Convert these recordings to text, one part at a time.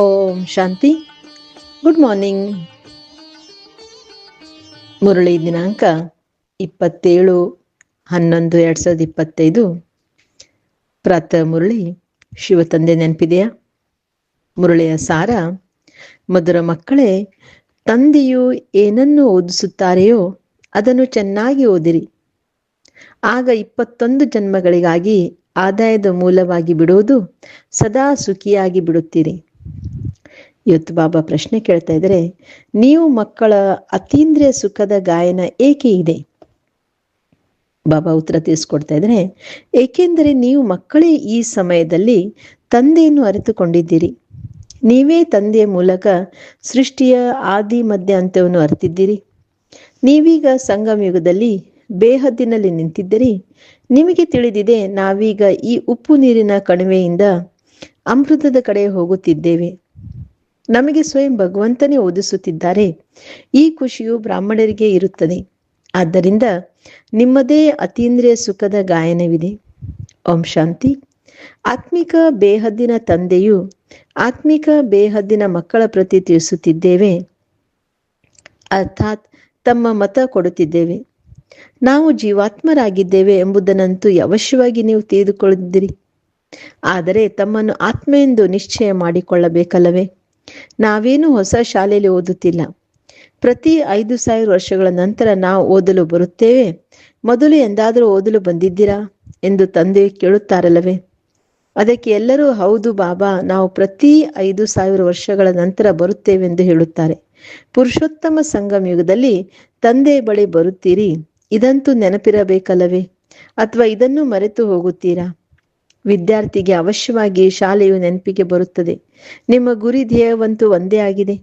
ಓಂ ಶಾಂತಿ. Good morning Murali ದಿನಾಂಕ ಇಪ್ಪತ್ತೇಳು ಹನ್ನೊಂದು ಎರಡ್ ಸಾವಿರದ ಇಪ್ಪತ್ತೈದು. ಪ್ರಾತಃ ಮುರಳಿ ಶಿವತಂದೆ ನೆನಪಿದೆಯಾ? ಮುರಳಿಯ ಸಾರ, ಮಧುರ ಮಕ್ಕಳೇ, ತಂದೆಯು ಏನನ್ನು ಓದಿಸುತ್ತಾರೆಯೋ ಅದನ್ನು ಚೆನ್ನಾಗಿ ಓದಿರಿ. ಆಗ ಇಪ್ಪತ್ತೊಂದು ಜನ್ಮಗಳಿಗಾಗಿ ಆದಾಯದ ಮೂಲವಾಗಿ ಬಿಡುವುದು ಸದಾ ಸುಖಿಯಾಗಿ ಬಿಡುತ್ತೀರಿ. ಇವತ್ತು ಬಾಬಾ ಪ್ರಶ್ನೆ ಕೇಳ್ತಾ ಇದ್ರೆ, ನೀವು ಮಕ್ಕಳ ಅತೀಂದ್ರಿಯ ಸುಖದ ಗಾಯನ ಏಕೆ ಇದೆ? ಬಾಬಾ ಉತ್ತರ ತಿಳಿಸ್ಕೊಡ್ತಾ ಇದ್ರೆ, ಏಕೆಂದರೆ ನೀವು ಮಕ್ಕಳೇ ಈ ಸಮಯದಲ್ಲಿ ತಂದೆಯನ್ನು ಅರಿತುಕೊಂಡಿದ್ದೀರಿ. ನೀವೇ ತಂದೆಯ ಮೂಲಕ ಸೃಷ್ಟಿಯ ಆದಿ ಮಧ್ಯ ಅಂತ್ಯವನ್ನು ಅರಿತಿದ್ದೀರಿ. ನೀವೀಗ ಸಂಗಮ ಯುಗದಲ್ಲಿ ಬೇಹದ್ದಿನಲ್ಲಿ ನಿಂತಿದ್ದೀರಿ. ನಿಮಗೆ ತಿಳಿದಿದೆ, ನಾವೀಗ ಈ ಉಪ್ಪು ನೀರಿನ ಕಣಿವೆಯಿಂದ ಅಮೃತದ ಕಡೆ ಹೋಗುತ್ತಿದ್ದೇವೆ. ನಮಗೆ ಸ್ವಯಂ ಭಗವಂತನೇ ಓದಿಸುತ್ತಿದ್ದಾರೆ. ಈ ಖುಷಿಯು ಬ್ರಾಹ್ಮಣರಿಗೆ ಇರುತ್ತದೆ. ಆದ್ದರಿಂದ ನಿಮ್ಮದೇ ಅತೀಂದ್ರಿಯ ಸುಖದ ಗಾಯನವಿದೆ. ಓಂ ಶಾಂತಿ. ಆತ್ಮಿಕ ಬೇಹದ್ದಿನ ತಂದೆಯು ಆತ್ಮಿಕ ಬೇಹದ್ದಿನ ಮಕ್ಕಳ ಪ್ರತಿ ತಿಳಿಸುತ್ತಿದ್ದೇವೆ. ಅರ್ಥಾತ್ ತಮ್ಮ ಮತ ಕೊಡುತ್ತಿದ್ದೇವೆ. ನಾವು ಜೀವಾತ್ಮರಾಗಿದ್ದೇವೆ ಎಂಬುದನ್ನಂತೂ ಅವಶ್ಯವಾಗಿ ನೀವು ತಿಳಿದುಕೊಳ್ಳುತ್ತೀರಿ ಆದರೆ ತಮ್ಮನ್ನು ಆತ್ಮ ಎಂದು ನಿಶ್ಚಯ ಮಾಡಿಕೊಳ್ಳಬೇಕಲ್ಲವೇ? ನಾವೇನು ಹೊಸ ಶಾಲೆಯಲ್ಲಿ ಓದುತ್ತಿಲ್ಲ. ಪ್ರತಿ ಐದು ಸಾವಿರ ವರ್ಷಗಳ ನಂತರ ನಾವು ಓದಲು ಬರುತ್ತೇವೆ. ಮೊದಲು ಎಂದಾದರೂ ಓದಲು ಬಂದಿದ್ದೀರಾ? ಎಂದು ತಂದೆ ಕೇಳುತ್ತಾರಲ್ಲವೇ? ಅದಕ್ಕೆ ಎಲ್ಲರೂ, ಹೌದು ಬಾಬಾ, ನಾವು ಪ್ರತಿ ಐದು ಸಾವಿರ ವರ್ಷಗಳ ನಂತರ ಬರುತ್ತೇವೆ ಎಂದು ಹೇಳುತ್ತಾರೆ. ಪುರುಷೋತ್ತಮ ಸಂಗಮ ಯುಗದಲ್ಲಿ ತಂದೆ ಬಳಿ ಬರುತ್ತೀರಿ. ಇದಂತೂ ನೆನಪಿರಬೇಕಲ್ಲವೇ? ಅಥವಾ ಇದನ್ನು ಮರೆತು ಹೋಗುತ್ತೀರಾ? ವಿದ್ಯಾರ್ಥಿಗೆ ಅವಶ್ಯವಾಗಿ ಶಾಲೆಯು ನೆನಪಿಗೆ ಬರುತ್ತದೆ. ನಿಮ್ಮ ಗುರಿ ಧ್ಯೇಯವಂತೂ ಒಂದೇ ಆಗಿದೆ.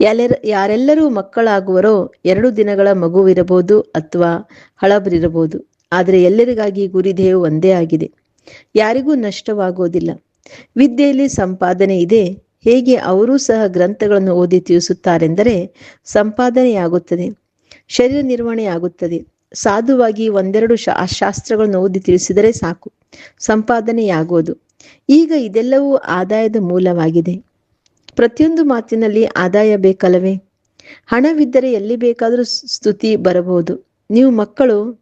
ಯಾರೆಲ್ಲ ಯಾರೆಲ್ಲರೂ ಮಕ್ಕಳಾಗುವರೋ ಎರಡು ದಿನಗಳ ಮಗುವಿರಬಹುದು ಅಥವಾ ಹಳಬರಿರಬಹುದು. ಆದರೆ ಎಲ್ಲರಿಗಾಗಿ ಗುರಿ ಧ್ಯೇಯ ಒಂದೇ ಆಗಿದೆ. ಯಾರಿಗೂ ನಷ್ಟವಾಗುವುದಿಲ್ಲ ವಿದ್ಯೆಯಲ್ಲಿ ಸಂಪಾದನೆ ಇದೆ. ಹೇಗೆ ಅವರೂ ಸಹ ಗ್ರಂಥಗಳನ್ನು ಓದಿ ತಿಳಿಸುತ್ತಾರೆಂದರೆ ಸಂಪಾದನೆಯಾಗುತ್ತದೆ. ಶರೀರ ನಿರ್ವಹಣೆಯಾಗುತ್ತದೆ. ಸಾಧುವಾಗಿ ಒಂದೆರಡು ಶಾ ಶಾಸ್ತ್ರಗಳನ್ನು ಓದಿ ತಿಳಿಸಿದರೆ ಸಾಕು. ಸಂಪಾದನೆಯಾಗುವುದು ಈಗ ಇದೆಲ್ಲವೂ ಆದಾಯದ ಮೂಲವಾಗಿದೆ. ಪ್ರತಿಯೊಂದು ಮಾತಿನಲ್ಲಿ ಆದಾಯ ಬೇಕಲ್ಲವೇ? ಹಣವಿದ್ದರೆ ಎಲ್ಲಿ ಬೇಕಾದರೂ ಸ್ತುತಿ ಬರಬಹುದು. ನೀವು ಮಕ್ಕಳು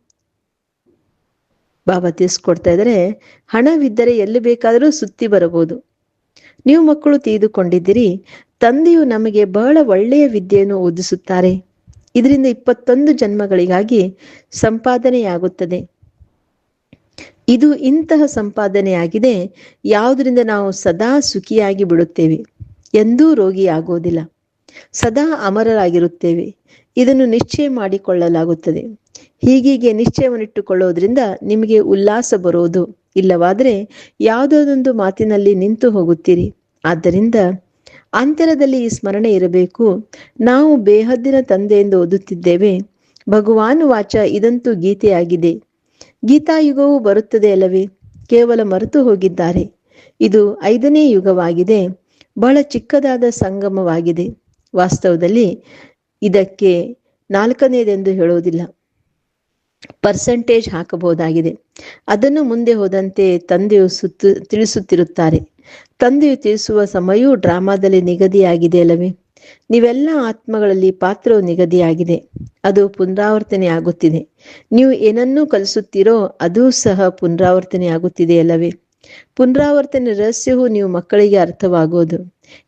ಬಾಬಾ ತಿಳಿಸ್ಕೊಡ್ತಾ ಇದ್ದಾರೆ, ಹಣವಿದ್ದರೆ ಎಲ್ಲಿ ಬೇಕಾದರೂ ಸುತ್ತಿ ಬರಬಹುದು. ನೀವು ಮಕ್ಕಳು ತಿಳಿದುಕೊಂಡಿದ್ದೀರಿ, ತಂದೆಯು ನಮಗೆ ಬಹಳ ಒಳ್ಳೆಯ ವಿದ್ಯೆಯನ್ನು ಓದಿಸುತ್ತಾರೆ. ಇದರಿಂದ ಇಪ್ಪತ್ತೊಂದು ಜನ್ಮಗಳಿಗಾಗಿ ಸಂಪಾದನೆಯಾಗುತ್ತದೆ. ಇದು ಇಂತಹ ಸಂಪಾದನೆಯಾಗಿದೆ, ಯಾವುದರಿಂದ ನಾವು ಸದಾ ಸುಖಿಯಾಗಿ ಬಿಡುತ್ತೇವೆ ಎಂದೂ ರೋಗಿಯಾಗುವುದಿಲ್ಲ. ಸದಾ ಅಮರರಾಗಿರುತ್ತೇವೆ. ಇದನ್ನು ನಿಶ್ಚಯ ಮಾಡಿಕೊಳ್ಳಲಾಗುತ್ತದೆ. ಹೀಗೀಗೆ ನಿಶ್ಚಯವನ್ನಿಟ್ಟುಕೊಳ್ಳೋದ್ರಿಂದ ನಿಮಗೆ ಉಲ್ಲಾಸ ಬರೋದು ಇಲ್ಲವಾದರೆ ಯಾವುದೊಂದು ಮಾತಿನಲ್ಲಿ ನಿಂತು ಹೋಗುತ್ತೀರಿ. ಆದ್ದರಿಂದ ಅಂತರದಲ್ಲಿ ಈ ಸ್ಮರಣೆ ಇರಬೇಕು. ನಾವು ಬೇಹದ್ದಿನ ಎಂದು ಓದುತ್ತಿದ್ದೇವೆ. ಭಗವಾನ್ ವಾಚ ಇದಂತೂ ಗೀತೆಯಾಗಿದೆ. ಗೀತಾಯುಗವು ಬರುತ್ತದೆ ಅಲ್ಲವೇ? ಕೇವಲ ಮರೆತು ಹೋಗಿದ್ದಾರೆ. ಇದು ಐದನೇ ಯುಗವಾಗಿದೆ. ಬಹಳ ಚಿಕ್ಕದಾದ ಸಂಗಮವಾಗಿದೆ. ವಾಸ್ತವದಲ್ಲಿ ಇದಕ್ಕೆ ನಾಲ್ಕನೇದೆಂದು ಹೇಳುವುದಿಲ್ಲ. ಪರ್ಸೆಂಟೇಜ್ ಹಾಕಬಹುದಾಗಿದೆ. ಅದನ್ನು ಮುಂದೆ ಹೋದಂತೆ ತಂದೆಯು ಸುತ್ತು ತಿಳಿಸುತ್ತಿರುತ್ತಾರೆ. ತಂದೆಯು ತಿಳಿಸುವ ಸಮಯವೂ ಡ್ರಾಮಾದಲ್ಲಿ ನಿಗದಿಯಾಗಿದೆ ಅಲ್ಲವೇ? ನೀವೆಲ್ಲ ಆತ್ಮಗಳಲ್ಲಿ ಪಾತ್ರವು ನಿಗದಿಯಾಗಿದೆ. ಅದು ಪುನರಾವರ್ತನೆ ಆಗುತ್ತಿದೆ. ನೀವು ಏನನ್ನೂ ಕಲಿಸುತ್ತೀರೋ ಅದೂ ಸಹ ಪುನರಾವರ್ತನೆ ಆಗುತ್ತಿದೆ ಅಲ್ಲವೇ? ಪುನರಾವರ್ತನೆ ರಹಸ್ಯವು ನೀವು ಮಕ್ಕಳಿಗೆ ಅರ್ಥವಾಗುವುದು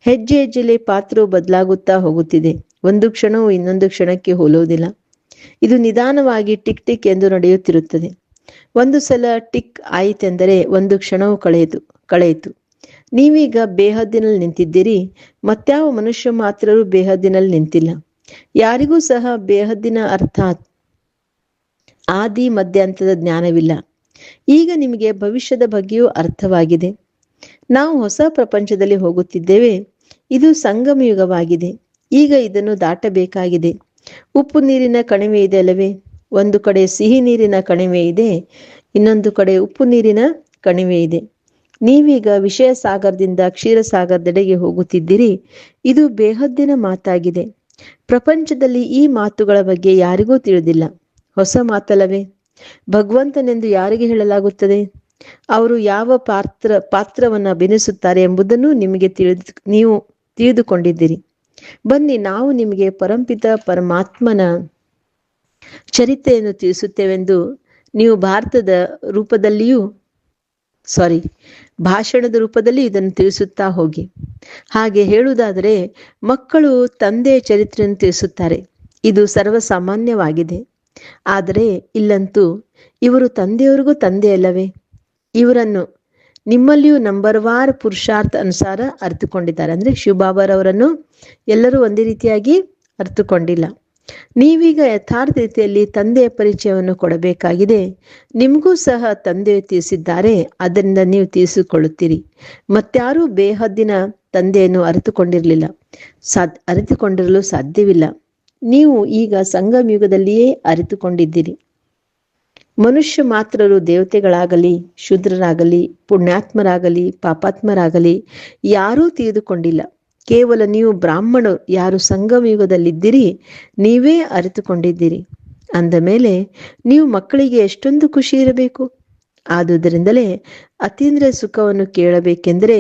ಹೆಜ್ಜೆ ಹೆಜ್ಜೆಲೆ ಪಾತ್ರವು ಬದಲಾಗುತ್ತಾ ಹೋಗುತ್ತಿದೆ. ಒಂದು ಕ್ಷಣವು ಇನ್ನೊಂದು ಕ್ಷಣಕ್ಕೆ ಹೋಲುವುದಿಲ್ಲ. ಇದು ನಿಧಾನವಾಗಿ ಟಿಕ್ ಟಿಕ್ ಎಂದು ನಡೆಯುತ್ತಿರುತ್ತದೆ. ಒಂದು ಸಲ ಟಿಕ್ ಆಯಿತೆಂದರೆ ಒಂದು ಕ್ಷಣವು ಕಳೆಯಿತು ಕಳೆಯಿತು. ನೀವೀಗ ಬೇಹದ್ದಿನಲ್ಲಿ ನಿಂತಿದ್ದೀರಿ ಮತ್ಯಾವ ಮನುಷ್ಯ ಮಾತ್ರರೂ ಬೇಹದ್ದಿನಲ್ಲಿ ನಿಂತಿಲ್ಲ. ಯಾರಿಗೂ ಸಹ ಬೇಹದ್ದಿನ ಅರ್ಥಾತ್ ಆದಿ ಮಧ್ಯಾಂತದ ಜ್ಞಾನವಿಲ್ಲ. ಈಗ ನಿಮಗೆ ಭವಿಷ್ಯದ ಬಗ್ಗೆಯೂ ಅರ್ಥವಾಗಿದೆ. ನಾವು ಹೊಸ ಪ್ರಪಂಚದಲ್ಲಿ ಹೋಗುತ್ತಿದ್ದೇವೆ. ಇದು ಸಂಗಮ ಯುಗವಾಗಿದೆ ಈಗ ಇದನ್ನು ದಾಟಬೇಕಾಗಿದೆ. ಉಪ್ಪು ನೀರಿನ ಕಣಿವೆ ಇದೆ ಅಲ್ಲವೇ? ಒಂದು ಕಡೆ ಸಿಹಿ ನೀರಿನ ಕಣಿವೆ ಇದೆ, ಇನ್ನೊಂದು ಕಡೆ ಉಪ್ಪು ನೀರಿನ ಕಣಿವೆ ಇದೆ. ನೀವೀಗ ವಿಷಯ ಸಾಗರದಿಂದ ಕ್ಷೀರಸಾಗರದೆಡೆಗೆ ಹೋಗುತ್ತಿದ್ದೀರಿ. ಇದು ಬೇಹದ್ದಿನ ಮಾತಾಗಿದೆ. ಪ್ರಪಂಚದಲ್ಲಿ ಈ ಮಾತುಗಳ ಬಗ್ಗೆ ಯಾರಿಗೂ ತಿಳಿದಿಲ್ಲ. ಹೊಸ ಮಾತಲ್ಲವೇ? ಭಗವಂತನೆಂದು ಯಾರಿಗೆ ಹೇಳಲಾಗುತ್ತದೆ? ಅವರು ಯಾವ ಪಾತ್ರ, ಪಾತ್ರವನ್ನು ಅಭಿನಯಿಸುತ್ತಾರೆ ಎಂಬುದನ್ನು ನಿಮಗೆ ತಿಳಿದು, ನೀವು ತಿಳಿದುಕೊಂಡಿದ್ದೀರಿ. ಬನ್ನಿ, ನಾವು ನಿಮಗೆ ಪರಂಪಿತ ಪರಮಾತ್ಮನ ಚರಿತ್ರೆಯನ್ನು ತಿಳಿಸುತ್ತೇವೆಂದು ನೀವು ಭಾರತದ ರೂಪದಲ್ಲಿಯೂ ಸಾರಿ ಭಾಷಣದ ರೂಪದಲ್ಲಿ ಇದನ್ನು ತಿಳಿಸುತ್ತಾ ಹೋಗಿ. ಹಾಗೆ ಹೇಳುವುದಾದರೆ, ಮಕ್ಕಳು ತಂದೆಯ ಚರಿತ್ರೆಯನ್ನು ತಿಳಿಸುತ್ತಾರೆ. ಇದು ಸರ್ವಸಾಮಾನ್ಯವಾಗಿದೆ. ಆದರೆ, ಇಲ್ಲಂತೂ, ಇವರು ತಂದೆಯವರಿಗೂ ತಂದೆ ಅಲ್ಲವೇ? ಇವರನ್ನು ನಿಮ್ಮಲ್ಲಿಯೂ ನಂಬರ್ ವಾರ್ ಪುರುಷಾರ್ಥ ಅನುಸಾರ ಅರ್ಥಕೊಂಡಿದ್ದಾರೆ ಅಂದ್ರೆ ಶಿವಬಾಬಾರವರನ್ನು ಎಲ್ಲರೂ ಒಂದೇ ರೀತಿಯಾಗಿ ಅರ್ಥಕೊಂಡಿಲ್ಲ ನೀವೀಗ ಯಥಾರ್ಥ ರೀತಿಯಲ್ಲಿ ತಂದೆಯ ಪರಿಚಯವನ್ನು ಕೊಡಬೇಕಾಗಿದೆ. ನಿಮಗೂ ಸಹ ತಂದೆ ತಿಳಿಸಿದ್ದಾರೆ, ಅದರಿಂದ ನೀವು ತಿಳಿಸಿಕೊಳ್ಳುತ್ತೀರಿ. ಮತ್ತಾರೂ ಬೇಹದ್ದಿನ ತಂದೆಯನ್ನು ಅರಿತುಕೊಂಡಿರಲಿಲ್ಲ. ಸಾಧ್ ಅರಿತುಕೊಂಡಿರಲು ಸಾಧ್ಯವಿಲ್ಲ. ನೀವು ಈಗ ಸಂಗಮ ಯುಗದಲ್ಲಿಯೇ ಅರಿತುಕೊಂಡಿದ್ದೀರಿ. ಮನುಷ್ಯ ಮಾತ್ರರು ದೇವತೆಗಳಾಗಲಿ, ಶೂದ್ರರಾಗಲಿ, ಪುಣ್ಯಾತ್ಮರಾಗಲಿ, ಪಾಪಾತ್ಮರಾಗಲಿ, ಯಾರೂ ತಿಳಿದುಕೊಂಡಿಲ್ಲ. ಕೇವಲ ನೀವು ಬ್ರಾಹ್ಮಣರು, ಯಾರು ಸಂಗಮಯುಗದಲ್ಲಿದ್ದೀರಿ ನೀವೇ ಅರಿತುಕೊಂಡಿದ್ದೀರಿ. ಅಂದ ಮೇಲೆ, ನೀವು ಮಕ್ಕಳಿಗೆ ಎಷ್ಟೊಂದು ಖುಷಿ ಇರಬೇಕು? ಆದುದರಿಂದಲೇ ಅತೀಂದ್ರ ಸುಖವನ್ನು ಕೇಳಬೇಕೆಂದರೆ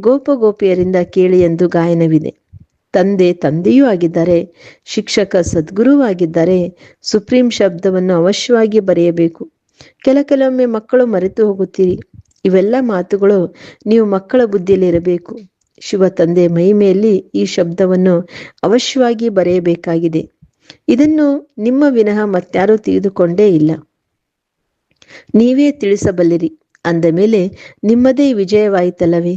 ಗೋಪ ಗೋಪಿಯರಿಂದ ಕೇಳಿ ಎಂದು ಗಾಯನವಿದೆ. ತಂದೆ ತಂದೆಯೂ ಆಗಿದ್ದಾರೆ, ಶಿಕ್ಷಕ ಸದ್ಗುರುವಾಗಿದ್ದಾರೆ ಸುಪ್ರೀಂ ಶಬ್ದವನ್ನು ಅವಶ್ಯವಾಗಿ ಬರೆಯಬೇಕು. ಕೆಲ ಕೆಲವೊಮ್ಮೆ ಮಕ್ಕಳು ಮರೆತು ಹೋಗುತ್ತೀರಿ. ಇವೆಲ್ಲ ಮಾತುಗಳು ನೀವು ಮಕ್ಕಳ ಬುದ್ಧಿಯಲ್ಲಿ ಇರಬೇಕು ಶಿವ ತಂದೆ ಮಹಿಮೆಯಲ್ಲಿ ಈ ಶಬ್ದವನ್ನು ಅವಶ್ಯವಾಗಿ ಬರೆಯಬೇಕಾಗಿದೆ. ಇದನ್ನು ನಿಮ್ಮ ವಿನಃ ಮತ್ಯಾರೂ ತಿಳಿದುಕೊಂಡೇ ಇಲ್ಲ. ನೀವೇ ತಿಳಿಸಬಲ್ಲಿರಿ. ಅಂದ ಮೇಲೆ, ನಿಮ್ಮದೇ ವಿಜಯವಾಯಿತಲ್ಲವೇ?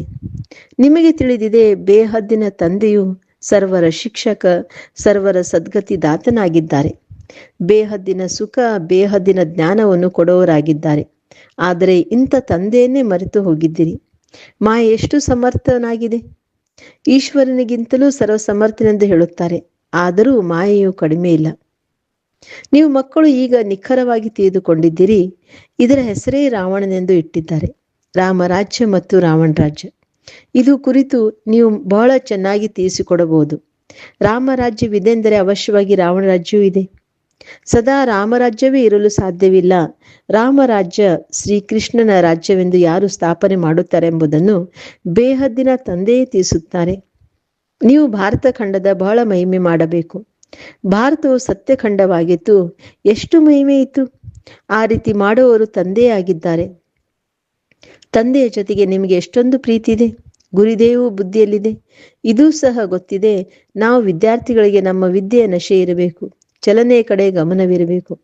ನಿಮಗೆ ತಿಳಿದಿದೆ, ಬೇಹದ್ದಿನ ತಂದೆಯು ಸರ್ವರ ಶಿಕ್ಷಕ, ಸರ್ವರ ಸದ್ಗತಿ ದಾತನಾಗಿದ್ದಾರೆ. ಬೇಹದ್ದಿನ ಸುಖ, ಬೇಹದ್ದಿನ ಜ್ಞಾನವನ್ನು ಕೊಡುವರಾಗಿದ್ದಾರೆ ಆದರೆ ಇಂಥ ತಂದೆಯನ್ನೇ ಮರೆತು ಹೋಗಿದ್ದೀರಿ. ಮಾಯೆ ಎಷ್ಟು ಸಮರ್ಥನಾಗಿದೆ? ಈಶ್ವರನಿಗಿಂತಲೂ ಸರ್ವಸಮರ್ಥನೆಂದು ಹೇಳುತ್ತಾರೆ. ಆದರೂ ಮಾಯೆಯು ಕಡಿಮೆ ಇಲ್ಲ. ನೀವು ಮಕ್ಕಳು ಈಗ ನಿಖರವಾಗಿ ತಿಳಿದುಕೊಂಡಿದ್ದೀರಿ. ಇದರ ಹೆಸರೇ ರಾವಣನೆಂದು ಇಟ್ಟಿದ್ದಾರೆ. ರಾಮರಾಜ್ಯ ಮತ್ತು ರಾವಣ ರಾಜ್ಯ. ಇದು ಕುರಿತು ನೀವು ಬಹಳ ಚೆನ್ನಾಗಿ ತಿಳಿಸಿಕೊಡಬಹುದು. ರಾಮರಾಜ್ಯವಿದೆಂದರೆ ಅವಶ್ಯವಾಗಿ ರಾವಣ ರಾಜ್ಯವೂ ಇದೆ. ಸದಾ ರಾಮರಾಜ್ಯವೇ ಇರಲು ಸಾಧ್ಯವಿಲ್ಲ. ರಾಮರಾಜ್ಯ ಶ್ರೀಕೃಷ್ಣನ ರಾಜ್ಯವೆಂದು ಯಾರು ಸ್ಥಾಪನೆ ಮಾಡುತ್ತಾರೆ ಎಂಬುದನ್ನು ಬೇಹದ್ದಿನ ತಂದೆಯೇ ತಿಳಿಸುತ್ತಾರೆ. ನೀವು ಭಾರತ ಖಂಡದ ಬಹಳ ಮಹಿಮೆ ಮಾಡಬೇಕು. ಭಾರತವು ಸತ್ಯಖಂಡವಾಗಿತ್ತು ಎಷ್ಟು ಮಹಿಮೆ ಇತ್ತು? ಆ ರೀತಿ ಮಾಡುವವರು ತಂದೆಯಾಗಿದ್ದಾರೆ. ತಂದೆಯ ಜೊತೆಗೆ ನಿಮಗೆ ಎಷ್ಟೊಂದು ಪ್ರೀತಿ ಇದೆ. ಗುರಿದೇವು ಬುದ್ಧಿಯಲ್ಲಿದೆ. ಇದೂ ಸಹ ಗೊತ್ತಿದೆ. ನಾವು ವಿದ್ಯಾರ್ಥಿಗಳಿಗೆ ನಮ್ಮ ವಿದ್ಯೆಯ ನಶೆ ಇರಬೇಕು. ಚಲನೆಯ ಕಡೆ ಗಮನವಿರಬೇಕು.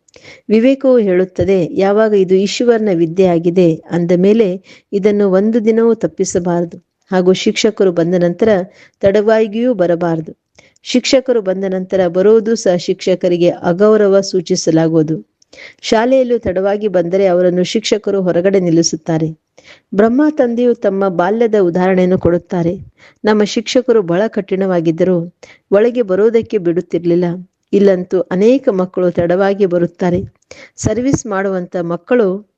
ವಿವೇಕವು ಹೇಳುತ್ತದೆ, ಯಾವಾಗ ಇದು ಈಶ್ವರನ ವಿದ್ಯೆ ಆಗಿದೆ ಅಂದ ಮೇಲೆ ಇದನ್ನು ಒಂದು ದಿನವೂ ತಪ್ಪಿಸಬಾರದು. ಹಾಗೂ ಶಿಕ್ಷಕರು ಬಂದ ನಂತರ ತಡವಾಗಿಯೂ ಬರಬಾರದು. ಶಿಕ್ಷಕರು ಬಂದ ನಂತರ ಬರುವುದು ಸಹ ಶಿಕ್ಷಕರಿಗೆ ಅಗೌರವ ಸೂಚಿಸಲಾಗುವುದು. ಶಾಲೆಯಲ್ಲೂ ತಡವಾಗಿ ಬಂದರೆ ಅವರನ್ನು ಶಿಕ್ಷಕರು ಹೊರಗಡೆ ನಿಲ್ಲಿಸುತ್ತಾರೆ. ಬ್ರಹ್ಮ ತಂದೆಯು ತಮ್ಮ ಬಾಲ್ಯದ ಉದಾಹರಣೆಯನ್ನು ಕೊಡುತ್ತಾರೆ. ನಮ್ಮ ಶಿಕ್ಷಕರು ಬಹಳ ಕಠಿಣವಾಗಿದ್ದರು ಒಳಗೆ ಬರೋದಕ್ಕೆ ಬಿಡುತ್ತಿರಲಿಲ್ಲ. ಇಲ್ಲಂತೂ ಅನೇಕ ಮಕ್ಕಳು ತಡವಾಗಿ ಬರುತ್ತಾರೆ. ಸರ್ವಿಸ್ ಮಾಡುವಂತ ಮಕ್ಕಳು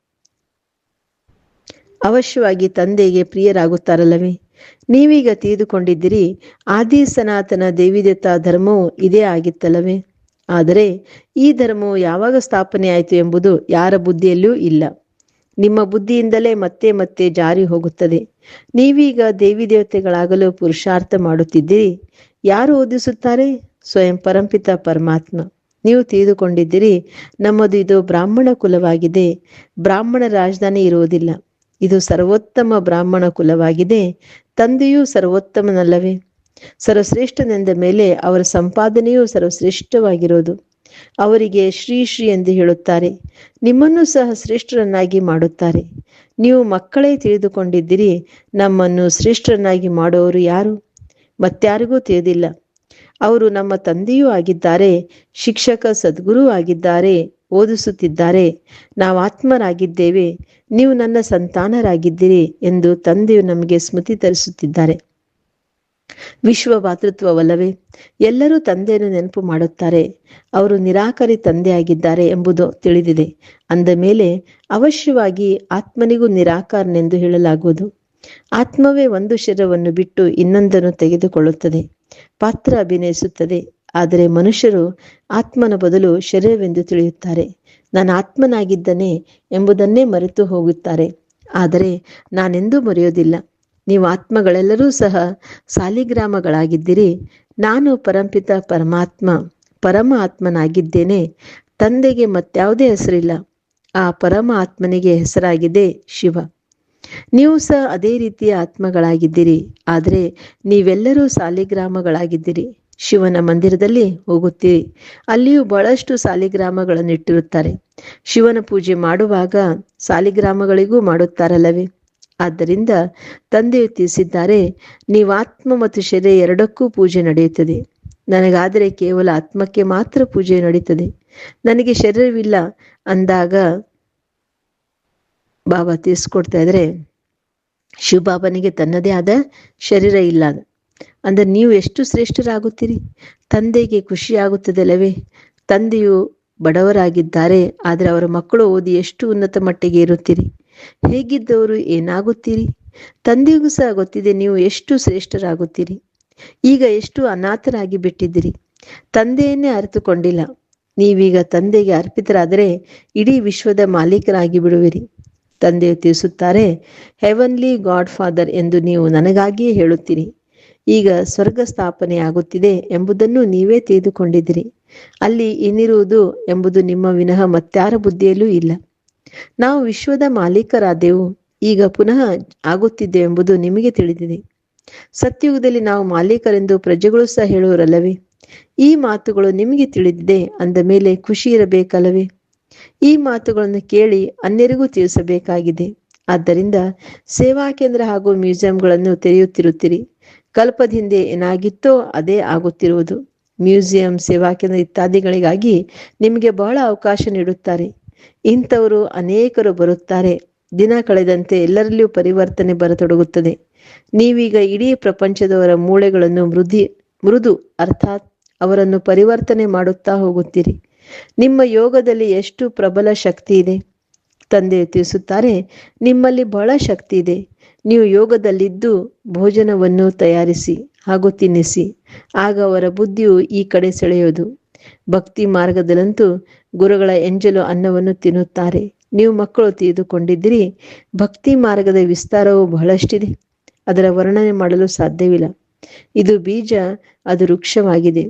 ಅವಶ್ಯವಾಗಿ ತಂದೆಗೆ ಪ್ರಿಯರಾಗುತ್ತಾರಲ್ಲವೇ? ನೀವೀಗ ತಿಳಿದುಕೊಂಡಿದ್ದೀರಿ, ಆದಿ ಸನಾತನ ದೇವಿದೇವತಾ ಧರ್ಮವು ಇದೇ ಆಗಿತ್ತಲ್ಲವೇ? ಆದರೆ ಈ ಧರ್ಮವು ಯಾವಾಗ ಸ್ಥಾಪನೆ ಆಯಿತು ಎಂಬುದು ಯಾರ ಬುದ್ಧಿಯಲ್ಲೂ ಇಲ್ಲ. ನಿಮ್ಮ ಬುದ್ಧಿಯಿಂದಲೇ ಮತ್ತೆ ಮತ್ತೆ ಜಾರಿ ಹೋಗುತ್ತದೆ. ನೀವೀಗ ದೇವಿ ದೇವತೆಗಳಾಗಲು ಪುರುಷಾರ್ಥ ಮಾಡುತ್ತಿದ್ದೀರಿ. ಯಾರು ಓದಿಸುತ್ತಾರೆ? ಸ್ವಯಂ ಪರಂಪಿತ ಪರಮಾತ್ಮ. ನೀವು ತಿಳಿದುಕೊಂಡಿದ್ದೀರಿ, ನಮ್ಮದು ಇದು ಬ್ರಾಹ್ಮಣ ಕುಲವಾಗಿದೆ. ಬ್ರಾಹ್ಮಣ ರಾಜಧಾನಿ ಇರುವುದಿಲ್ಲ. ಇದು ಸರ್ವೋತ್ತಮ ಬ್ರಾಹ್ಮಣ ಕುಲವಾಗಿದೆ. ತಂದೆಯೂ ಸರ್ವೋತ್ತಮನಲ್ಲವೇ? ಸರ್ವಶ್ರೇಷ್ಠನೆಂದ ಮೇಲೆ ಅವರ ಸಂಪಾದನೆಯೂ ಸರ್ವಶ್ರೇಷ್ಠವಾಗಿರೋದು ಅವರಿಗೆ ಶ್ರೀ ಶ್ರೀ ಎಂದು ಹೇಳುತ್ತಾರೆ. ನಿಮ್ಮನ್ನು ಸಹ ಶ್ರೇಷ್ಠರನ್ನಾಗಿ ಮಾಡುತ್ತಾರೆ. ನೀವು ಮಕ್ಕಳೇ ತಿಳಿದುಕೊಂಡಿದ್ದೀರಿ, ನಮ್ಮನ್ನು ಶ್ರೇಷ್ಠರನ್ನಾಗಿ ಮಾಡುವವರು ಯಾರು? ಮತ್ತಾರಿಗೂ ತಿಳಿದಿಲ್ಲ. ಅವರು ನಮ್ಮ ತಂದೆಯೂ ಆಗಿದ್ದಾರೆ, ಶಿಕ್ಷಕ ಸದ್ಗುರು ಆಗಿದ್ದಾರೆ, ಓದಿಸುತ್ತಿದ್ದಾರೆ. ನಾವು ಆತ್ಮರಾಗಿದ್ದೇವೆ, ನೀವು ನನ್ನ ಸಂತಾನರಾಗಿದ್ದೀರಿ ಎಂದು ತಂದೆಯು ನಮಗೆ ಸ್ಮೃತಿ ತರಿಸುತ್ತಿದ್ದಾರೆ. ವಿಶ್ವ ಭಾತೃತ್ವವಲ್ಲವೇ, ಎಲ್ಲರೂ ತಂದೆಯನ್ನು ನೆನಪು ಮಾಡುತ್ತಾರೆ. ಅವರು ನಿರಾಕರಿ ತಂದೆಯಾಗಿದ್ದಾರೆ ಎಂಬುದು ತಿಳಿದಿದೆ. ಅಂದ ಮೇಲೆ, ಅವಶ್ಯವಾಗಿ ಆತ್ಮನಿಗೂ ನಿರಾಕಾರನೆಂದು ಹೇಳಲಾಗುವುದು. ಆತ್ಮವೇ ಒಂದು ಶಿರವನ್ನು ಬಿಟ್ಟು ಇನ್ನೊಂದನ್ನು ತೆಗೆದುಕೊಳ್ಳುತ್ತದೆ. ಪಾತ್ರ ಅಭಿನಯಿಸುತ್ತದೆ. ಆದರೆ ಮನುಷ್ಯರು ಆತ್ಮನ ಬದಲು ಶರೀರವೆಂದು ತಿಳಿಯುತ್ತಾರೆ. ನಾನು ಆತ್ಮನಾಗಿದ್ದನೆ ಎಂಬುದನ್ನೇ ಮರೆತು ಹೋಗುತ್ತಾರೆ. ಆದರೆ ನಾನೆಂದೂ ಮರೆಯೋದಿಲ್ಲ ನೀವು ಆತ್ಮಗಳೆಲ್ಲರೂ ಸಹ ಸಾಲಿಗ್ರಾಮಗಳಾಗಿದ್ದೀರಿ. ನಾನು ಪರಂಪಿತ ಪರಮಾತ್ಮ, ಪರಮ ಆತ್ಮನಾಗಿದ್ದೇನೆ. ತಂದೆಗೆ ಮತ್ಯಾವುದೇ ಹೆಸರಿಲ್ಲ. ಆ ಪರಮ ಆತ್ಮನಿಗೆ ಹೆಸರಾಗಿದೆ ಶಿವ. ನೀವು ಸಹ ಅದೇ ರೀತಿಯ ಆತ್ಮಗಳಾಗಿದ್ದೀರಿ. ಆದರೆ ನೀವೆಲ್ಲರೂ ಸಾಲಿಗ್ರಾಮಗಳಾಗಿದ್ದೀರಿ. ಶಿವನ ಮಂದಿರದಲ್ಲಿ ಹೋಗುತ್ತೀರಿ. ಅಲ್ಲಿಯೂ ಬಹಳಷ್ಟು ಸಾಲಿಗ್ರಾಮಗಳನ್ನು ಇಟ್ಟಿರುತ್ತಾರೆ ಶಿವನ ಪೂಜೆ ಮಾಡುವಾಗ ಸಾಲಿಗ್ರಾಮಗಳಿಗೂ ಮಾಡುತ್ತಾರಲ್ಲವೇ? ಆದ್ದರಿಂದ ತಂದೆಯು ತಿಳಿಸಿದ್ದಾರೆ ನೀವು ಆತ್ಮ ಮತ್ತು ಶರೀರ ಎರಡಕ್ಕೂ ಪೂಜೆ ನಡೆಯುತ್ತದೆ. ನನಗಾದರೆ ಕೇವಲ ಆತ್ಮಕ್ಕೆ ಮಾತ್ರ ಪೂಜೆ ನಡೀತದೆ. ನನಗೆ ಶರೀರವಿಲ್ಲ ಅಂದಾಗ ಬಾಬಾ ತಿಳಿಸ್ಕೊಡ್ತಾ ಇದ್ರೆ ಶಿವಬಾಬನಿಗೆ ತನ್ನದೇ ಆದ ಶರೀರ ಇಲ್ಲ. ಅಂದ್ರೆ ನೀವು ಎಷ್ಟು ಶ್ರೇಷ್ಠರಾಗುತ್ತೀರಿ? ತಂದೆಗೆ ಖುಷಿ ಆಗುತ್ತದೆಲ್ಲವೇ ತಂದೆಯು ಬಡವರಾಗಿದ್ದಾರೆ, ಆದರೆ ಅವರ ಮಕ್ಕಳು ಓದಿ ಎಷ್ಟು ಉನ್ನತ ಮಟ್ಟಿಗೆ ಇರುತ್ತೀರಿ ಹೇಗಿದ್ದವರು ಏನಾಗುತ್ತೀರಿ? ತಂದೆಗೂ ಸಹ ಗೊತ್ತಿದೆ ನೀವು ಎಷ್ಟು ಶ್ರೇಷ್ಠರಾಗುತ್ತೀರಿ. ಈಗ ಎಷ್ಟು ಅನಾಥರಾಗಿ ಬಿಟ್ಟಿದ್ದೀರಿ? ತಂದೆಯನ್ನೇ ಅರಿತುಕೊಂಡಿಲ್ಲ. ನೀವೀಗ ತಂದೆಗೆ ಅರ್ಪಿತರಾದರೆ ಇಡೀ ವಿಶ್ವದ ಮಾಲೀಕರಾಗಿ ಬಿಡುವಿರಿ. ತಂದೆಯು ತಿಳಿಸುತ್ತಾರೆ ಹೆವನ್ಲಿ ಗಾಡ್ ಫಾದರ್ ಎಂದು ನೀವು ನನಗಾಗಿಯೇ ಹೇಳುತ್ತೀರಿ. ಈಗ ಸ್ವರ್ಗ ಸ್ಥಾಪನೆ ಆಗುತ್ತಿದೆ ಎಂಬುದನ್ನು ನೀವೇ ತಿಳಿದುಕೊಂಡಿದ್ದೀರಿ. ಅಲ್ಲಿ ಏನಿರುವುದು ಎಂಬುದು ನಿಮ್ಮ ವಿನಃ ಮತ್ಯಾರ ಬುದ್ಧಿಯಲ್ಲೂ ಇಲ್ಲ. ನಾವು ವಿಶ್ವದ ಮಾಲೀಕರಾದೆವು, ಈಗ ಪುನಃ ಆಗುತ್ತಿದ್ದೆ ಎಂಬುದು ನಿಮಗೆ ತಿಳಿದಿದೆ. ಸತ್ಯುಗದಲ್ಲಿ ನಾವು ಮಾಲೀಕರೆಂದು ಪ್ರಜೆಗಳು ಸಹ ಹೇಳುವರಲ್ಲವೇ? ಈ ಮಾತುಗಳು ನಿಮಗೆ ತಿಳಿದಿದೆ, ಅಂದ ಮೇಲೆ ಖುಷಿ ಇರಬೇಕಲ್ಲವೇ? ಈ ಮಾತುಗಳನ್ನು ಕೇಳಿ ಅನ್ಯರಿಗೂ ತಿಳಿಸಬೇಕಾಗಿದೆ. ಆದ್ದರಿಂದ ಸೇವಾ ಕೇಂದ್ರ ಹಾಗೂ ಮ್ಯೂಸಿಯಂಗಳನ್ನು ತೆರೆಯುತ್ತಿರುತ್ತೀರಿ. ಕಲ್ಪದ ಹಿಂದೆ ಏನಾಗಿತ್ತೋ ಅದೇ ಆಗುತ್ತಿರುವುದು. ಮ್ಯೂಸಿಯಂ, ಸೇವಾ ಕೇಂದ್ರ ಇತ್ಯಾದಿಗಳಿಗಾಗಿ ನಿಮಗೆ ಬಹಳ ಅವಕಾಶ ನೀಡುತ್ತಾರೆ. ಇಂಥವರು ಅನೇಕರು ಬರುತ್ತಾರೆ. ದಿನ ಕಳೆದಂತೆ ಎಲ್ಲರಲ್ಲಿಯೂ ಪರಿವರ್ತನೆ ಬರತೊಡಗುತ್ತದೆ. ನೀವೀಗ ಇಡೀ ಪ್ರಪಂಚದವರ ಮೂಳೆಗಳನ್ನು ಮೃದಿ, ಮೃದು, ಅರ್ಥಾತ್ ಅವರನ್ನು ಪರಿವರ್ತನೆ ಮಾಡುತ್ತಾ ಹೋಗುತ್ತೀರಿ. ನಿಮ್ಮ ಯೋಗದಲ್ಲಿ ಎಷ್ಟು ಪ್ರಬಲ ಶಕ್ತಿ ಇದೆ? ತಂದೆ ತಿಳಿಸುತ್ತಾರೆ, ನಿಮ್ಮಲ್ಲಿ ಬಹಳ ಶಕ್ತಿ ಇದೆ. ನೀವು ಯೋಗದಲ್ಲಿದ್ದು ಭೋಜನವನ್ನು ತಯಾರಿಸಿ ಹಾಗೂ ತಿನ್ನಿಸಿ. ಆಗ ಅವರ ಬುದ್ಧಿಯು ಈ ಕಡೆ ಸೆಳೆಯೋದು. ಭಕ್ತಿ ಮಾರ್ಗದಲ್ಲಂತೂ ಗುರುಗಳ ಎಂಜಲು ಅನ್ನವನ್ನು ತಿನ್ನುತ್ತಾರೆ. ನೀವು ಮಕ್ಕಳು ತಿಳಿದುಕೊಂಡಿದ್ದೀರಿ, ಭಕ್ತಿ ಮಾರ್ಗದ ವಿಸ್ತಾರವು ಬಹಳಷ್ಟಿದೆ. ಅದರ ವರ್ಣನೆ ಮಾಡಲು ಸಾಧ್ಯವಿಲ್ಲ. ಇದು ಬೀಜ, ಅದು ವೃಕ್ಷವಾಗಿದೆ.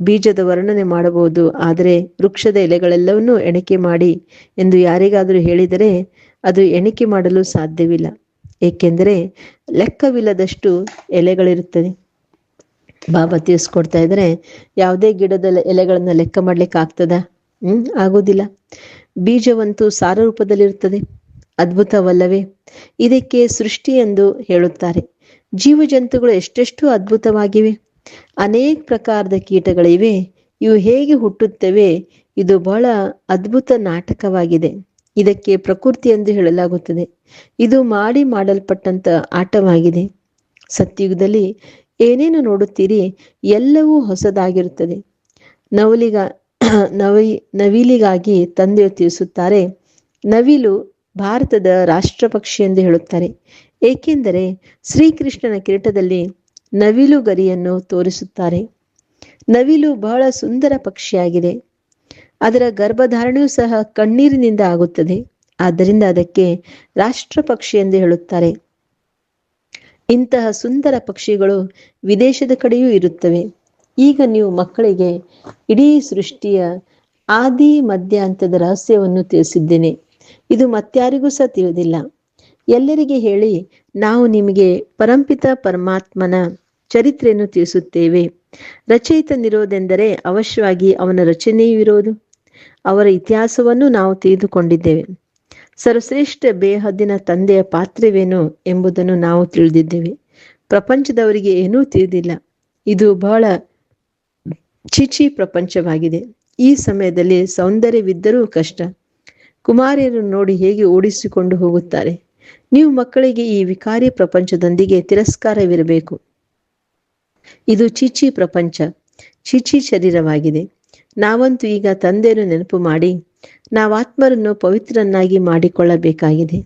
ಬೀಜದ ವರ್ಣನೆ ಮಾಡಬಹುದು. ಆದರೆ ವೃಕ್ಷದ ಎಲೆಗಳೆಲ್ಲವನ್ನೂ ಎಣಿಕೆ ಮಾಡಿ ಎಂದು ಯಾರಿಗಾದರೂ ಹೇಳಿದರೆ ಅದು ಎಣಿಕೆ ಮಾಡಲು ಸಾಧ್ಯವಿಲ್ಲ. ಏಕೆಂದರೆ ಲೆಕ್ಕವಿಲ್ಲದಷ್ಟು ಎಲೆಗಳಿರುತ್ತದೆ ಬಾಬಾ ತಿಳಿಸ್ಕೊಡ್ತಾ ಇದ್ರೆ ಯಾವುದೇ ಗಿಡದ ಎಲೆಗಳನ್ನ ಲೆಕ್ಕ ಮಾಡ್ಲಿಕ್ಕೆ ಆಗ್ತದ? ಹ್ಮ್, ಆಗೋದಿಲ್ಲ. ಬೀಜವಂತೂ ಸಾರ ರೂಪದಲ್ಲಿರುತ್ತದೆ. ಅದ್ಭುತವಲ್ಲವೇ? ಇದಕ್ಕೆ ಸೃಷ್ಟಿ ಎಂದು ಹೇಳುತ್ತಾರೆ. ಜೀವ ಜಂತುಗಳು ಎಷ್ಟೆಷ್ಟು ಅದ್ಭುತವಾಗಿವೆ. ಅನೇಕ ಪ್ರಕಾರದ ಕೀಟಗಳಿವೆ. ಇವು ಹೇಗೆ ಹುಟ್ಟುತ್ತವೆ? ಇದು ಬಹಳ ಅದ್ಭುತ ನಾಟಕವಾಗಿದೆ. ಇದಕ್ಕೆ ಪ್ರಕೃತಿ ಎಂದು ಹೇಳಲಾಗುತ್ತದೆ. ಇದು ಮಾಡಿ ಮಾಡಲ್ಪಟ್ಟಂತ ಆಟವಾಗಿದೆ. ಸತ್ಯುಗದಲ್ಲಿ ಏನೇನು ನೋಡುತ್ತೀರಿ? ಎಲ್ಲವೂ ಹೊಸದಾಗಿರುತ್ತದೆ. ನವಲಿಗ, ನವಿ, ನವಿಲಿಗಾಗಿ ತಂದೆಯು ತಿಳಿಸುತ್ತಾರೆ, ನವಿಲು ಭಾರತದ ರಾಷ್ಟ್ರ ಎಂದು ಹೇಳುತ್ತಾರೆ. ಏಕೆಂದರೆ ಶ್ರೀಕೃಷ್ಣನ ಕಿರೀಟದಲ್ಲಿ ನವಿಲು ಗರಿಯನ್ನು ತೋರಿಸುತ್ತಾರೆ. ನವಿಲು ಬಹಳ ಸುಂದರ ಪಕ್ಷಿಯಾಗಿದೆ. ಅದರ ಗರ್ಭಧಾರಣೆಯೂ ಸಹ ಕಣ್ಣೀರಿನಿಂದ ಆಗುತ್ತದೆ. ಆದ್ದರಿಂದ ಅದಕ್ಕೆ ರಾಷ್ಟ್ರ ಪಕ್ಷಿ ಎಂದು ಹೇಳುತ್ತಾರೆ. ಇಂತಹ ಸುಂದರ ಪಕ್ಷಿಗಳು ವಿದೇಶದ ಕಡೆಯೂ ಇರುತ್ತವೆ. ಈಗ ನೀವು ಮಕ್ಕಳಿಗೆ ಇಡೀ ಸೃಷ್ಟಿಯ ಆದಿ ಮಧ್ಯಾಂತದ ರಹಸ್ಯವನ್ನು ತಿಳಿಸಿದ್ದೇನೆ. ಇದು ಮತ್ಯಾರಿಗೂ ಸಹ ತಿಳಿದಿಲ್ಲ. ಎಲ್ಲರಿಗೆ ಹೇಳಿ, ನಾವು ನಿಮಗೆ ಪರಂಪಿತ ಪರಮಾತ್ಮನ ಚರಿತ್ರೆಯನ್ನು ತಿಳಿಸುತ್ತೇವೆ. ರಚಯಿತನಿರೋದೆಂದರೆ ಅವಶ್ಯವಾಗಿ ಅವನ ರಚನೆಯೂ ಇರೋದು. ಅವರ ಇತಿಹಾಸವನ್ನು ನಾವು ತಿಳಿದುಕೊಂಡಿದ್ದೇವೆ. ಸರ್ವಶ್ರೇಷ್ಠ ಬೇಹದ್ದಿನ ತಂದೆಯ ಪಾತ್ರವೇನು ಎಂಬುದನ್ನು ನಾವು ತಿಳಿದಿದ್ದೇವೆ. ಪ್ರಪಂಚದವರಿಗೆ ಏನೂ ತಿಳಿದಿಲ್ಲ. ಇದು ಬಹಳ ಚಿಚಿ ಪ್ರಪಂಚವಾಗಿದೆ. ಈ ಸಮಯದಲ್ಲಿ ಸೌಂದರ್ಯವಿದ್ದರೂ ಕಷ್ಟ. ಕುಮಾರಿಯರು ನೋಡಿ ಹೇಗೆ ಓಡಿಸಿಕೊಂಡು ಹೋಗುತ್ತಾರೆ. ನೀವು ಮಕ್ಕಳಿಗೆ ಈ ವಿಕಾರಿ ಪ್ರಪಂಚದೊಂದಿಗೆ ತಿರಸ್ಕಾರವಿರಬೇಕು. ಇದು ಚೀಚಿ ಪ್ರಪಂಚ. ಚೀಚಿ ಶರೀರವಾಗಿದೆ. ನಾವಂತೂ ಈಗ ತಂದೆಯನ್ನು ನೆನಪು ಮಾಡಿ ನಾವು ಆತ್ಮರನ್ನು ಪವಿತ್ರನ್ನಾಗಿ ಮಾಡಿಕೊಳ್ಳಬೇಕಾಗಿದೆ.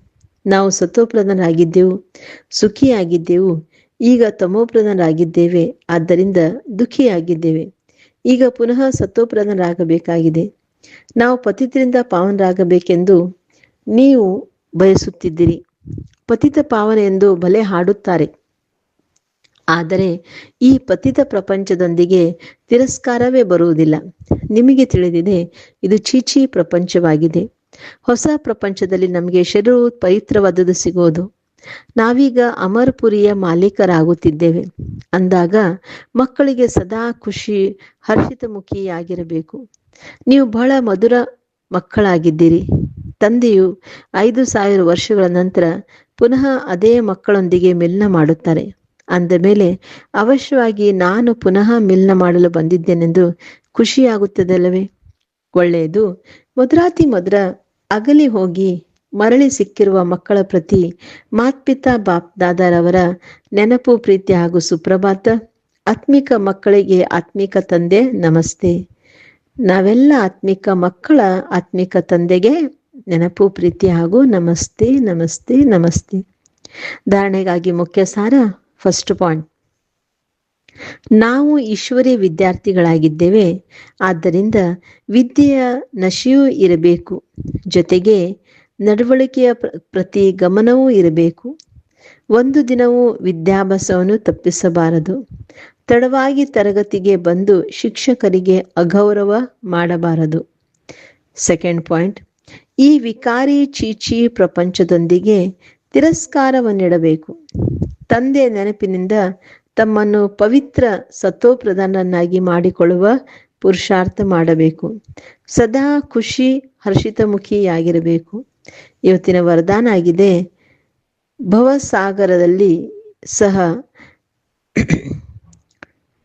ನಾವು ಸತ್ವಪ್ರದನಾಗಿದ್ದೆವು ಸುಖಿಯಾಗಿದ್ದೆವು, ಈಗ ತಮೋಪ್ರದನರಾಗಿದ್ದೇವೆ ಆದ್ದರಿಂದ ದುಃಖಿಯಾಗಿದ್ದೇವೆ. ಈಗ ಪುನಃ ಸತ್ವಪ್ರದನರಾಗಬೇಕಾಗಿದೆ ನಾವು ಪತಿತರಿಂದ ಪಾವನರಾಗಬೇಕೆಂದು ನೀವು ಬಯಸುತ್ತಿದ್ದೀರಿ. ಪತಿತ ಪಾವನ ಎಂದು ಬಲೆ ಹಾಡುತ್ತಾರೆ. ಆದರೆ ಈ ಪತಿತ ಪ್ರಪಂಚದೊಂದಿಗೆ ತಿರಸ್ಕಾರವೇ ಬರುವುದಿಲ್ಲ. ನಿಮಗೆ ತಿಳಿದಿದೆ, ಇದು ಚೀಚಿ ಪ್ರಪಂಚವಾಗಿದೆ. ಹೊಸ ಪ್ರಪಂಚದಲ್ಲಿ ನಮಗೆ ಶರೀರವು ಪವಿತ್ರವಾದದ್ದು ಸಿಗೋದು ನಾವೀಗ ಅಮರ್ಪುರಿಯ ಮಾಲೀಕರಾಗುತ್ತಿದ್ದೇವೆ. ಅಂದಾಗ ಮಕ್ಕಳಿಗೆ ಸದಾ ಖುಷಿ, ಹರ್ಷಿತಮುಖಿಯಾಗಿರಬೇಕು. ನೀವು ಬಹಳ ಮಧುರ ಮಕ್ಕಳಾಗಿದ್ದೀರಿ. ತಂದೆಯು ಐದು ಸಾವಿರ ವರ್ಷಗಳ ನಂತರ ಪುನಃ ಅದೇ ಮಕ್ಕಳೊಂದಿಗೆ ಮಿಲನ ಮಾಡುತ್ತಾರೆ. ಅಂದ ಮೇಲೆ ಅವಶ್ಯವಾಗಿ ನಾನು ಪುನಃ ಮಿಲನ ಮಾಡಲು ಬಂದಿದ್ದೇನೆಂದು ಖುಷಿಯಾಗುತ್ತದಲ್ಲವೇ? ಒಳ್ಳೆಯದು. ಮಧುರಾತಿ ಮಧುರ ಅಗಲಿ ಹೋಗಿ ಮರಳಿ ಸಿಕ್ಕಿರುವ ಮಕ್ಕಳ ಪ್ರತಿ ಮಾತ್ಪಿತಾ ಬಾಪ್ ದಾದಾರವರ ನೆನಪು, ಪ್ರೀತಿ ಹಾಗೂ ಸುಪ್ರಭಾತ, ಆತ್ಮಿಕ ಮಕ್ಕಳಿಗೆ ಆತ್ಮಿಕ ತಂದೆ, ನಮಸ್ತೆ. ನಾವೆಲ್ಲ ಆತ್ಮಿಕ ಮಕ್ಕಳ ಆತ್ಮಿಕ ತಂದೆಗೆ ನೆನಪು, ಪ್ರೀತಿ ಹಾಗೂ ನಮಸ್ತೆ ನಮಸ್ತೆ ನಮಸ್ತೆ. ಧಾರಣೆಗಾಗಿ ಮುಖ್ಯ ಸಾರ ಫಸ್ಟ್ ಪಾಯಿಂಟ್ ನಾವು ಈಶ್ವರಿ ವಿದ್ಯಾರ್ಥಿಗಳಾಗಿದ್ದೇವೆ. ಆದ್ದರಿಂದ ವಿದ್ಯೆಯ ನಶೆಯೂ ಇರಬೇಕು. ಜೊತೆಗೆ ನಡವಳಿಕೆಯ ಪ್ರತಿ ಗಮನವೂ ಇರಬೇಕು. ಒಂದು ದಿನವೂ ವಿದ್ಯಾಭ್ಯಾಸವನ್ನು ತಪ್ಪಿಸಬಾರದು. ತಡವಾಗಿ ತರಗತಿಗೆ ಬಂದು ಶಿಕ್ಷಕರಿಗೆ ಅಗೌರವ ಮಾಡಬಾರದು. ಸೆಕೆಂಡ್ ಪಾಯಿಂಟ್ ಈ ವಿಕಾರಿ ಚೀಚಿ ಪ್ರಪಂಚದೊಂದಿಗೆ ತಿರಸ್ಕಾರವನ್ನಿಡಬೇಕು. ತಂದೆ ನೆನಪಿನಿಂದ ತಮ್ಮನ್ನು ಪವಿತ್ರ ಸತ್ವಪ್ರಧಾನನ್ನಾಗಿ ಮಾಡಿಕೊಳ್ಳುವ ಪುರುಷಾರ್ಥ ಮಾಡಬೇಕು. ಸದಾ ಖುಷಿ ಹರ್ಷಿತಮುಖಿಯಾಗಿರಬೇಕು. ಇವತ್ತಿನ ವರದಾನ ಆಗಿದೆ. ಭವಸಾಗರದಲ್ಲಿ ಸಹ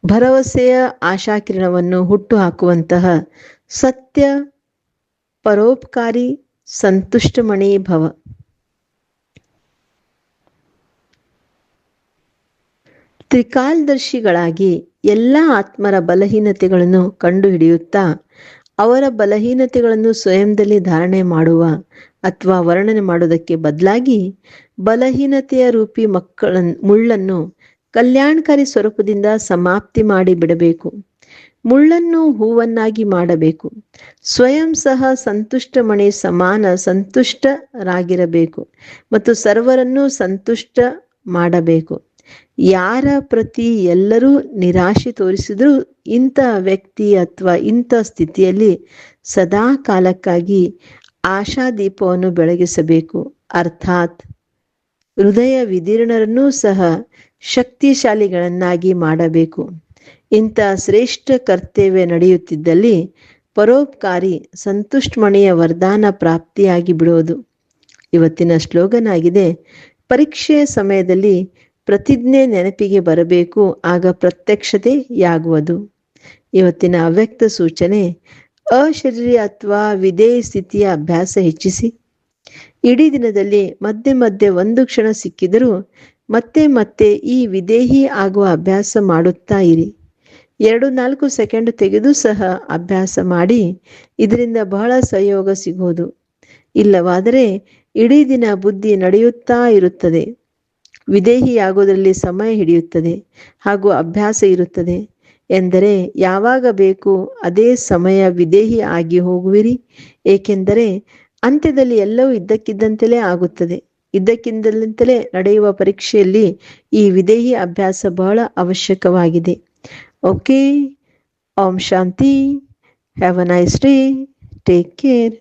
ಭರವಸೆಯ ಆಶಾಕಿರಣವನ್ನು ಹುಟ್ಟು ಹಾಕುವಂತಹ ಸತ್ಯ ಪರೋಪಕಾರಿ ಸಂತುಷ್ಟಮಣಿ ಭವ ತ್ರಿಕಾಲದರ್ಶಿಗಳಾಗಿ ಎಲ್ಲ ಆತ್ಮರ ಬಲಹೀನತೆಗಳನ್ನು ಕಂಡುಹಿಡಿಯುತ್ತಾ ಅವರ ಬಲಹೀನತೆಗಳನ್ನು ಸ್ವಯಂದಲ್ಲಿ ಧಾರಣೆ ಮಾಡುವ ಅಥವಾ ವರ್ಣನೆ ಮಾಡುವುದಕ್ಕೆ ಬದಲಾಗಿ ಬಲಹೀನತೆಯ ರೂಪಿ ಮಕ್ಕಳ ಮುಳ್ಳನ್ನು ಕಲ್ಯಾಣಕಾರಿ ಸ್ವರೂಪದಿಂದ ಸಮಾಪ್ತಿ ಮಾಡಿ ಬಿಡಬೇಕು. ಮುಳ್ಳನ್ನು ಹೂವನ್ನಾಗಿ ಮಾಡಬೇಕು. ಸ್ವಯಂ ಸಹ ಸಂತುಷ್ಟ ಮಣಿ ಸಮಾನ ಸಂತುಷ್ಟರಾಗಿರಬೇಕು ಮತ್ತು ಸರ್ವರನ್ನು ಸಂತುಷ್ಟ ಮಾಡಬೇಕು. ಯಾರ ಪ್ರತಿ ಎಲ್ಲರೂ ನಿರಾಶೆ ತೋರಿಸಿದರೂ ಇಂಥ ವ್ಯಕ್ತಿ ಅಥವಾ ಇಂಥ ಸ್ಥಿತಿಯಲ್ಲಿ ಸದಾ ಕಾಲಕ್ಕಾಗಿ ಆಶಾದೀಪವನ್ನು ಬೆಳಗಿಸಬೇಕು. ಅರ್ಥಾತ್ ಹೃದಯ ವಿದೀರ್ಣರನ್ನೂ ಸಹ ಶಕ್ತಿಶಾಲಿಗಳನ್ನಾಗಿ ಮಾಡಬೇಕು. ಇಂಥ ಶ್ರೇಷ್ಠ ಕರ್ತವ್ಯ ನಡೆಯುತ್ತಿದ್ದಲ್ಲಿ ಪರೋಪಕಾರಿ ಸಂತುಷ್ಟಮಣಿಯ ವರದಾನ ಪ್ರಾಪ್ತಿಯಾಗಿ ಬಿಡುವುದು ಇವತ್ತಿನ ಸ್ಲೋಗನ್ ಆಗಿದೆ ಪರೀಕ್ಷೆಯ ಸಮಯದಲ್ಲಿ ಪ್ರತಿಜ್ಞೆ ನೆನಪಿಗೆ ಬರಬೇಕು, ಆಗ ಪ್ರತ್ಯಕ್ಷತೆಯಾಗುವುದು. ಇವತ್ತಿನ ಅವ್ಯಕ್ತ ಸೂಚನೆ ಅಶರೀರಿ ಅಥವಾ ವಿಧೇಯ ಸ್ಥಿತಿಯ ಅಭ್ಯಾಸ ಹೆಚ್ಚಿಸಿ. ಇಡೀ ದಿನದಲ್ಲಿ ಮಧ್ಯೆ ಮಧ್ಯೆ ಒಂದು ಕ್ಷಣ ಸಿಕ್ಕಿದರೂ ಮತ್ತೆ ಮತ್ತೆ ಈ ವಿದೇಹಿ ಆಗುವ ಅಭ್ಯಾಸ ಮಾಡುತ್ತಾ ಇರಿ. ಎರಡು ನಾಲ್ಕು ಸೆಕೆಂಡ್ ತೆಗೆದು ಸಹ ಅಭ್ಯಾಸ ಮಾಡಿ, ಇದರಿಂದ ಬಹಳ ಸಹಯೋಗ ಸಿಗೋದು ಇಲ್ಲವಾದರೆ ಇಡೀ ದಿನ ಬುದ್ಧಿ ನಡೆಯುತ್ತಾ ಇರುತ್ತದೆ. ವಿದೇಹಿಯಾಗೋದ್ರಲ್ಲಿ ಸಮಯ ಹಿಡಿಯುತ್ತದೆ ಹಾಗೂ ಅಭ್ಯಾಸ ಇರುತ್ತದೆ. ಎಂದರೆ ಯಾವಾಗ ಬೇಕು ಅದೇ ಸಮಯ ವಿದೇಹಿ ಆಗಿ ಹೋಗುವಿರಿ, ಏಕೆಂದರೆ ಅಂತ್ಯದಲ್ಲಿ ಎಲ್ಲವೂ ಇದ್ದಕ್ಕಿದ್ದಂತೆಲೇ ಆಗುತ್ತದೆ. ಇದ್ದಕ್ಕಿದ್ದಂತೆಲೇ ನಡೆಯುವ ಪರೀಕ್ಷೆಯಲ್ಲಿ ಈ ವಿದೇಹಿ ಅಭ್ಯಾಸ ಬಹಳ ಅವಶ್ಯಕವಾಗಿದೆ. ಓಕೆ ಓಂ ಶಾಂತಿ have a nice day take care